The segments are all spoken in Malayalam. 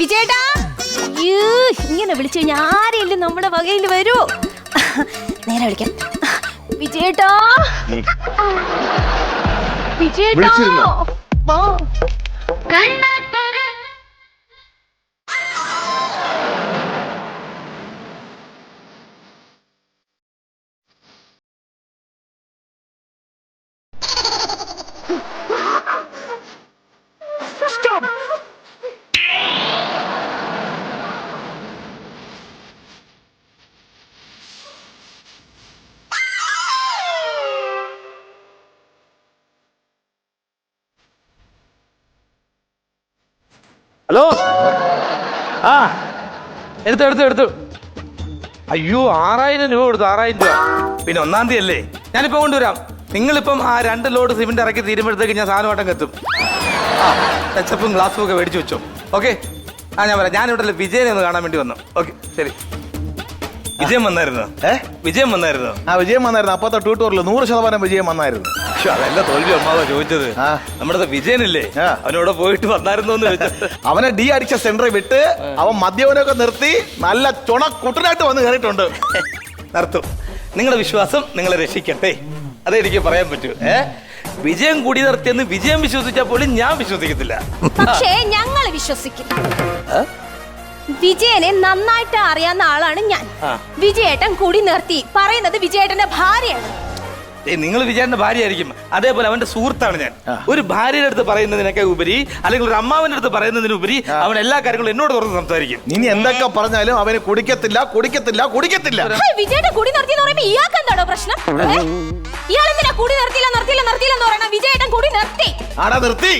വിജയേട്ടാ? ഇങ്ങനെ വിളിച്ചു കഴിഞ്ഞാൽ ആരെങ്കിലും നമ്മുടെ വകയിൽ വരൂ. നേരെ വിളിക്കാം. വിജയേട്ടാ? വിജയേട്ടാ? ഹലോ? ആ എടുത്തു എടുത്തു എടുത്തു. അയ്യോ ആറായിരം രൂപ കൊടുത്തു ആറായിരം രൂപ. പിന്നെ ഒന്നാം തീയതി അല്ലേ? ഞാനിപ്പോ കൊണ്ടുവരാം. നിങ്ങളിപ്പം ആ രണ്ട് ലോഡ് സിമെന്റ് ഇറക്കി തീരുമ്പോഴത്തേക്ക് ഞാൻ സാധനം എത്തും ആ ടച്ചപ്പും ഗ്ലാസും ഒക്കെ മേടിച്ചു വെച്ചോ. ഓക്കെ ആ ഞാൻ പറയാം ഞാനിവിടെ വിജയനെ ഒന്ന് കാണാൻ വേണ്ടി വന്നു. ഓക്കെ ശരി. വിജയം വന്നായിരുന്നോ? ഏ? വിജയം വന്നായിരുന്നോ? ആ വിജയം വന്നായിരുന്നു. അപ്പത്തെ ട്യൂട്ടോറിൽ നൂറ് ശതമാനം വിജയം വന്നായിരുന്നു. പക്ഷെ അതല്ല തോൽവി അമ്മാവ ചോദിച്ചത്. ആ. നമ്മുടെ വിജയനില്ലേ? ആ. അവനോട് പോയിട്ട് വന്നായിരുന്നു ചോദിച്ചത്. അവനെ ഡി അടിച്ച സെന്ററിൽ വിട്ട് അവൻ മദ്യവനൊക്കെ നിർത്തി നല്ല ചുണ കുട്ടനായിട്ട് വന്ന് കയറിയിട്ടുണ്ട്. നിർത്തും. നിങ്ങളുടെ വിശ്വാസം നിങ്ങളെ രക്ഷിക്കട്ടെ. അതേ എനിക്ക് പറയാൻ പറ്റൂ. ഏ? വിജയം കൂടി നിർത്തിയെന്ന് വിജയം വിശ്വസിച്ചാൽ പോലും ഞാൻ വിശ്വസിക്കത്തില്ല. പക്ഷേ ഞങ്ങൾ വിശ്വസിക്കും വിജയനെ നന്നായിട്ട് അറിയാവുന്ന ആളാണ് ഞാൻ. വിജയേട്ടൻ കൂടി നിർത്തി. പറയുന്നത് വിജയേട്ടന്റെ ഭാര്യയാണ്. ഏ നിങ്ങൾ വിജയന്റെ ഭാര്യയായിരിക്കും. അതേപോലെ അവന്റെ സുഹൃത്താണ് ഞാൻ. ഒരു ഭാര്യയുടെ അടുത്ത് പറയുന്നതിനൊക്കെ ഉപരി അല്ലെങ്കിൽ ഒരു അമ്മാവന്റെ അടുത്ത് പറയുന്നതിനുപരി അവൻ എല്ലാ കാര്യങ്ങളും എന്നോട് തുറന്ന് സംസാരിക്കും. ഇനി എന്തൊക്കെ പറഞ്ഞാലും അവന് കുടിക്കത്തില്ല കുടിക്കത്തില്ല കുടിക്കത്തില്ല. ഹേയ്, കുടി നിർത്തിയെന്ന് പറയുമ്പോ ഇയാൾക്ക് എന്താണോ പ്രശ്നം? ഇയാൾ എന്തിനാ കുടി നിർത്തിയില്ല നിർത്തിയില്ല നിർത്തിയില്ല എന്ന് പറയണം വിജയേട്ടൻ കുടി നിർത്തി. ആടാ നിർത്തി.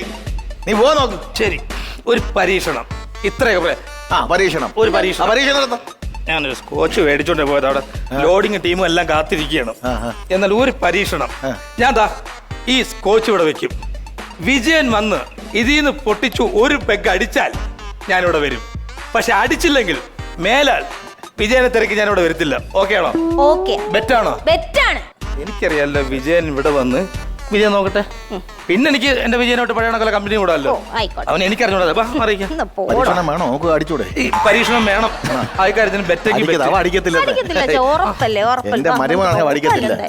നീ പോ നോക്ക്. ശരി ഒരു പരീക്ഷണം. ഇത്രയൊക്കെ. ആ പരീക്ഷണം. ഒരു ആ, പരീക്ഷണം പരീക്ഷണം നടത്താം ഞാനൊരു സ്കോച്ച് മേടിച്ചോണ്ട് പോയത് അവിടെ. ലോഡിങ് ടീമും എല്ലാം കാത്തിരിക്കുകയാണ്. ആ, ആ. എന്നാൽ ഒരു പരീക്ഷണം. ആ. ഞാൻ ദാ ഈ സ്കോച്ച് ഇവിടെ വെക്കും. വിജയൻ വന്ന് ഇതിൽ നിന്ന് പൊട്ടിച്ചു ഒരു പെഗ് അടിച്ചാൽ ഞാനിവിടെ വരും. പക്ഷെ അടിച്ചില്ലെങ്കിൽ മേലാൽ വിജയനെ തിരക്കി ഞാനിവിടെ വരത്തില്ല. ഓക്കെ ആണോ? ഓക്കെ ബെറ്റാണോ ബെറ്റാണ് എനിക്കറിയാലോ വിജയൻ ഇവിടെ വന്ന് വിജയൻ നോക്കട്ടെ? പിന്നെ എനിക്ക് എന്റെ വിജയനോട്ട് പഴയ കണക്കുള്ള കമ്പനി കൂടാല്ലോ. അവൻ എനിക്ക് പോടാ. പരീക്ഷണം വേണോ? നമുക്ക് അടിച്ചൂടെ? ഈ പരീക്ഷണം വേണം. ആ. കാര്യത്തിന് ബെറ്റെങ്കിൽ അടിക്കത്തില്ല, അവ എന്റെ